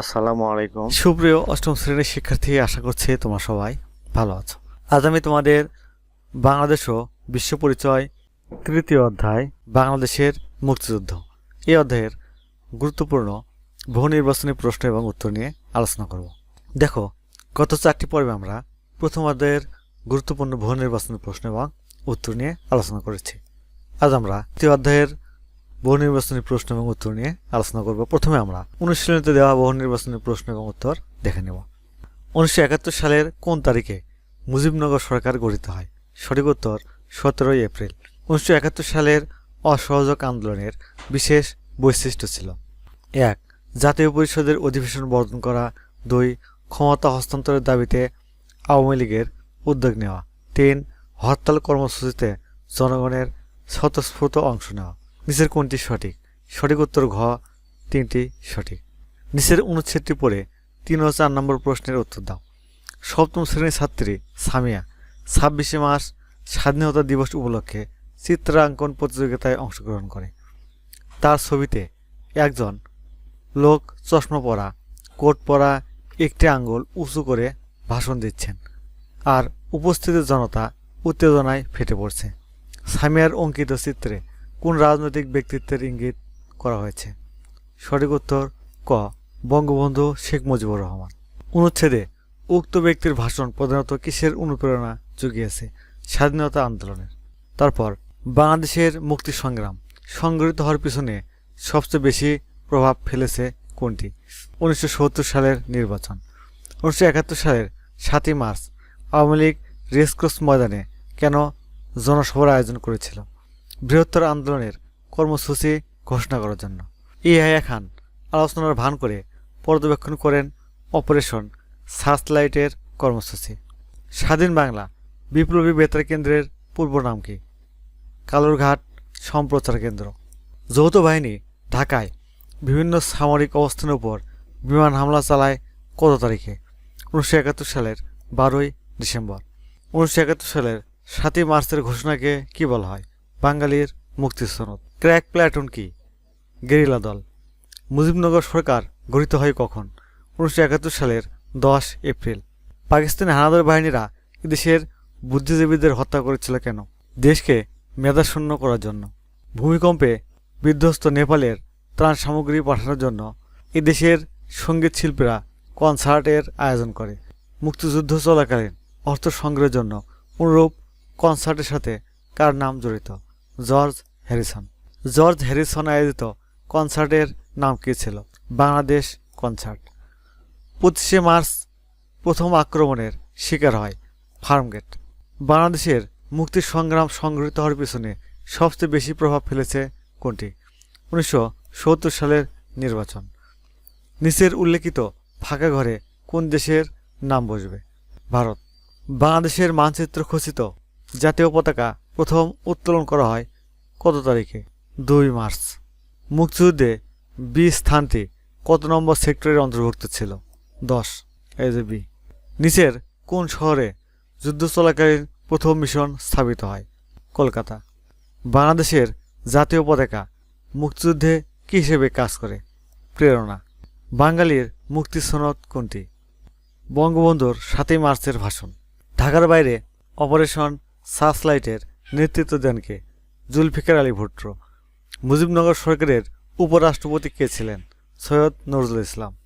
আসসালামু আলাইকুম। সুপ্রিয় অষ্টম শ্রেণির শিক্ষার্থী, আশা করছি তোমরা সবাই ভালো আছো। আজ আমি তোমাদের বাংলাদেশ ও বিশ্ব পরিচয় তৃতীয় অধ্যায়, বাংলাদেশের মুক্তিযুদ্ধ। এই অধ্যায়ের গুরুত্বপূর্ণ বহু নির্বাচনী প্রশ্ন এবং উত্তর নিয়ে আলোচনা করব। দেখো, গত চারটি পর্বে আমরা প্রথম অধ্যায়ের গুরুত্বপূর্ণ বহু নির্বাচনী প্রশ্ন এবং উত্তর নিয়ে আলোচনা করেছি। আজ আমরা তৃতীয় অধ্যায়ের বহু নির্বাচনী প্রশ্ন এবং উত্তর নিয়ে আলোচনা করব। প্রথমে আমরা অনুশীলনীতে দেওয়া বহু নির্বাচনী প্রশ্ন এবং উত্তর দেখে নেব। উনিশশো একাত্তর সালের কোন তারিখে মুজিবনগর সরকার গঠিত হয়? সঠিক উত্তর, সতেরোই এপ্রিল। উনিশশো একাত্তর সালের অসহযোগ আন্দোলনের বিশেষ বৈশিষ্ট্য ছিল। এক, জাতীয় পরিষদের অধিবেশন বর্জন করা। দুই, ক্ষমতা হস্তান্তরের দাবিতে আওয়ামী লীগের উদ্যোগ নেওয়া। তিন, হরতাল কর্মসূচিতে জনগণের স্বতঃস্ফূর্ত অংশ নেওয়া। নিচের কোনটি সঠিক? সঠিক উত্তর ঘ, তিনটি সঠিক। নিচের অনুচ্ছেদটি পড়ে তিন ও চার নম্বর প্রশ্নের উত্তর দাও। সপ্তম শ্রেণির ছাত্রী সামিয়া, ছাব্বিশে মার্চ স্বাধীনতা দিবস উপলক্ষে চিত্রাঙ্কন প্রতিযোগিতায় অংশগ্রহণ করে। তার ছবিতে একজন লোক চশমা পরা, কোট পরা, একটি আঙ্গুল উঁচু করে ভাষণ দিচ্ছেন আর উপস্থিত জনতা উত্তেজনায় ফেটে পড়ছে। সামিয়ার অঙ্কিত চিত্রে কোন রাজনৈতিক ব্যক্তিত্বের ইঙ্গিত করা হয়েছে? সঠিক উত্তর, ক। বঙ্গবন্ধু শেখ মুজিবুর রহমান। অনুচ্ছেদে, উক্ত ব্যক্তির ভাষণ প্রধানত কিসের অনুপ্রেরণা জুগিয়েছে? স্বাধীনতা আন্দোলনের। তারপর, বাংলাদেশের মুক্তি সংগ্রাম। সংগঠিত হওয়ার পিছনে সবচেয়ে বেশি প্রভাব ফেলেছে কোনটি? উনিশশো সত্তর সালের নির্বাচন। উনিশশো একাত্তর সালের সাতই মার্চ আওয়ামী লীগ রেসকোর্স ময়দানে কেন জনসভার আয়োজন করেছিল? বৃহত্তর আন্দোলনের কর্মসূচি ঘোষণা করার জন্য। ইয়াহিয়া খান আলোচনার ভান করে পর্যবেক্ষণ করেন অপারেশন সার্চলাইটের কর্মসূচি। স্বাধীন বাংলা বিপ্লবী বেতার কেন্দ্রের পূর্ব নাম কি? কালুরঘাট সম্প্রচার কেন্দ্র। যৌথ বাহিনী ঢাকায় বিভিন্ন সামরিক অবস্থানের উপর বিমান হামলা চালায় কত তারিখে? উনিশশো একাত্তর সালের বারোই ডিসেম্বর। উনিশশো একাত্তর সালের সাতই মার্চের ঘোষণাকে কি বলা হয়? বাঙালির মুক্তি সনদ ক্র্যাক প্ল্যাটুন কি? গেরিলা দল। মুজিবনগর সরকার গঠিত হয় কখন? উনিশশো একাত্তর সালের দশ এপ্রিল। পাকিস্তানি হানাদার বাহিনীরা দেশের বুদ্ধিজীবীদের হত্যা করেছিল কেন? দেশকে মেধাশূন্য করার জন্য। ভূমিকম্পে বিধ্বস্ত নেপালের ত্রাণ সামগ্রী পাঠানোর জন্য এদেশের সংগীত শিল্পীরা কনসার্টের আয়োজন করে। মুক্তিযুদ্ধ চলাকালীন অর্থ সংগ্রহের জন্য অনুরূপ কনসার্টের সাথে কার নাম জড়িত? George Harrison. জর্জ হ্যারিসন আয়োজিত কনসার্টের নাম কী ছিল? বাংলাদেশ কনসার্ট। পঁচিশে মার্চ প্রথম আক্রমণের শিকার হয় ফার্মগেট। বাংলাদেশের মুক্তির সংগ্রাম সংগঠিত হওয়ার পিছনে সবচেয়ে বেশি প্রভাব ফেলেছে কোনটি? উনিশশো সত্তর সালের নির্বাচন। নিচের উল্লেখিত ফাঁকা ঘরে কোন দেশের নাম বসবে? ভারত। বাংলাদেশের মানচিত্র খচিত জাতীয় পতাকা প্রথম উত্তোলন করা হয় কত তারিখে? দুই মার্চ। মুক্তিযুদ্ধে বি স্থানটি কত নম্বর সেক্টরের অন্তর্ভুক্ত ছিল? দশ। A B. নিচের কোন শহরে যুদ্ধ চলাকালীন প্রথম মিশন স্থাপিত হয়? কলকাতা। বাংলাদেশের জাতীয় পতাকা মুক্তিযুদ্ধে কী হিসেবে কাজ করে? প্রেরণা। বাঙালির মুক্তি সনদ কোনটি? বঙ্গবন্ধুর সাতই মার্চের ভাষণ। ঢাকার বাইরে অপারেশন সার্চলাইটের নেতৃত্ব দেন কে? জুলফিকার আলী ভুট্টো। মুজিবনগর সরকারের উপরাষ্ট্রপতি কে ছিলেন? সৈয়দ নজরুল ইসলাম।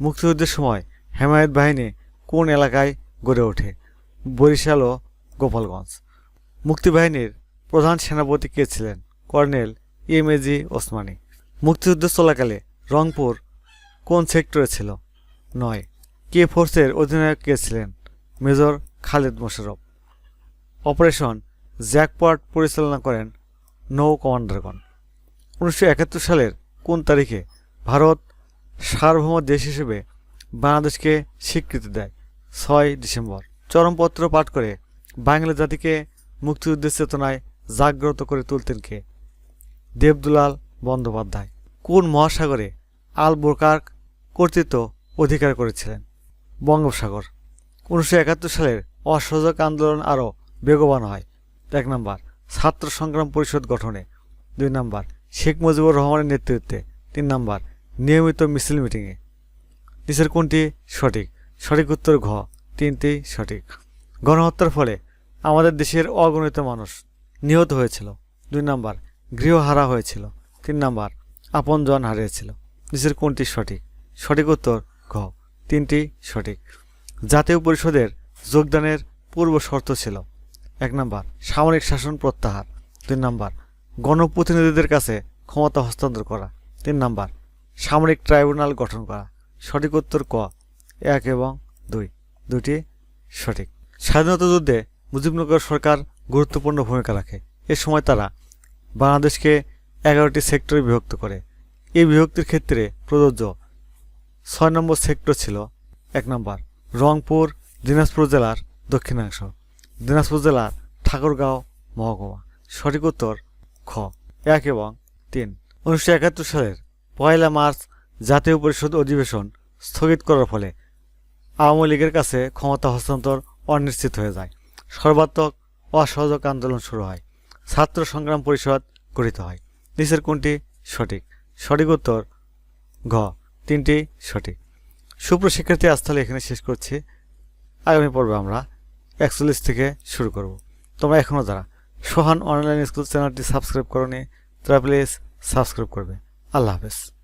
মুক্তিযুদ্ধের সময় হেমায়ত বাহিনী কোন এলাকায় গড়ে ওঠে? বরিশাল ও গোপালগঞ্জ। মুক্তিবাহিনীর প্রধান সেনাপতি কে ছিলেন? Colonel M A G Osmani. মুক্তিযুদ্ধ চলাকালে রংপুর কোন সেক্টরে ছিল? নয়। কে ফোর্সের অধিনায়ক কে ছিলেন? Major Khaled Mosharraf operation jackpot পরিচালনা করেন নৌ কমান্ডারগণ। উনিশশো একাত্তর সালের কোন তারিখে ভারত সার্বভৌম দেশ হিসেবে বাংলাদেশকে স্বীকৃতি দেয়? ছয় ডিসেম্বর। চরমপত্র পাঠ করে বাংলা জাতিকে মুক্তিযুদ্ধের চেতনায় জাগ্রত করে তুলতেন কে? দেবদুলাল বন্দ্যোপাধ্যায়। কোন মহাসাগরে আল বোরকার্ক কর্তৃত্ব অধিকার করেছিলেন? বঙ্গোপসাগর। উনিশশো একাত্তর সালের অসহযোগ আন্দোলন আরও বেগবান হয়। এক নম্বর। ছাত্র সংগ্রাম পরিষদ গঠনে। দুই নম্বর, শেখ মুজিবুর রহমানের নেতৃত্বে। তিন নম্বর, নিয়মিত মিছিল মিটিংয়ে নিচের কোনটি সঠিক? সঠিক উত্তর ঘ, তিনটি সঠিক। গণহত্যার ফলে আমাদের দেশের অগণিত মানুষ নিহত হয়েছিল। দুই নাম্বার, গৃহহারা হয়েছিল। তিন নাম্বার, আপনজন হারিয়েছিল। নিচের কোনটি সঠিক? সঠিক উত্তর ঘ, তিনটি সঠিক। জাতীয় পরিষদের যোগদানের পূর্ব শর্ত ছিল এক নাম্বার, সামরিক শাসন প্রত্যাহার। দুই নাম্বার, গণপ্রতিনিধিদের কাছে ক্ষমতা হস্তান্তর করা। তিন নাম্বার, সামরিক ট্রাইব্যুনাল গঠন করা। সঠিক উত্তর ক, এক এবং দুই। দুটি সঠিক। স্বাধীনতা যুদ্ধে মুজিবনগর সরকার গুরুত্বপূর্ণ ভূমিকা রাখে। এ সময় তারা বাংলাদেশকে এগারোটি সেক্টরে বিভক্ত করে। এই বিভক্তির ক্ষেত্রে প্রযোজ্য ছয় নম্বর সেক্টর ছিল, এক নম্বর, রংপুর, দিনাজপুর জেলার দক্ষিণাংশ। দিনাজপুর জেলার ঠাকুরগাঁও মহকুমা। সঠিক উত্তর খ। এক এবং তিন। উনিশশো একাত্তর সালের পয়লা মার্চ জাতীয় পরিষদ অধিবেশন স্থগিত করার ফলে আওয়ামী লীগের কাছে ক্ষমতা হস্তান্তর অনিশ্চিত হয়ে যায়। সর্বাত্মক অসহযোগ আন্দোলন শুরু হয়। ছাত্র সংগ্রাম পরিষদ গঠিত হয়। নিচের কোনটি সঠিক? সঠিক উত্তর ঘ। তিনটি সঠিক। সুপ্রশিক্ষার্থী আজ তাহলে এখানে শেষ করছি। আগামী পর্বে আমরা একচল্লিশ থেকে শুরু করব। তোমরা এখনও যারা সোহান অনলাইন স্কুল চ্যানেলটি সাবস্ক্রাইব করো নি তারা প্লিজ সাবস্ক্রাইব করবে। আল্লাহ হাফেজ।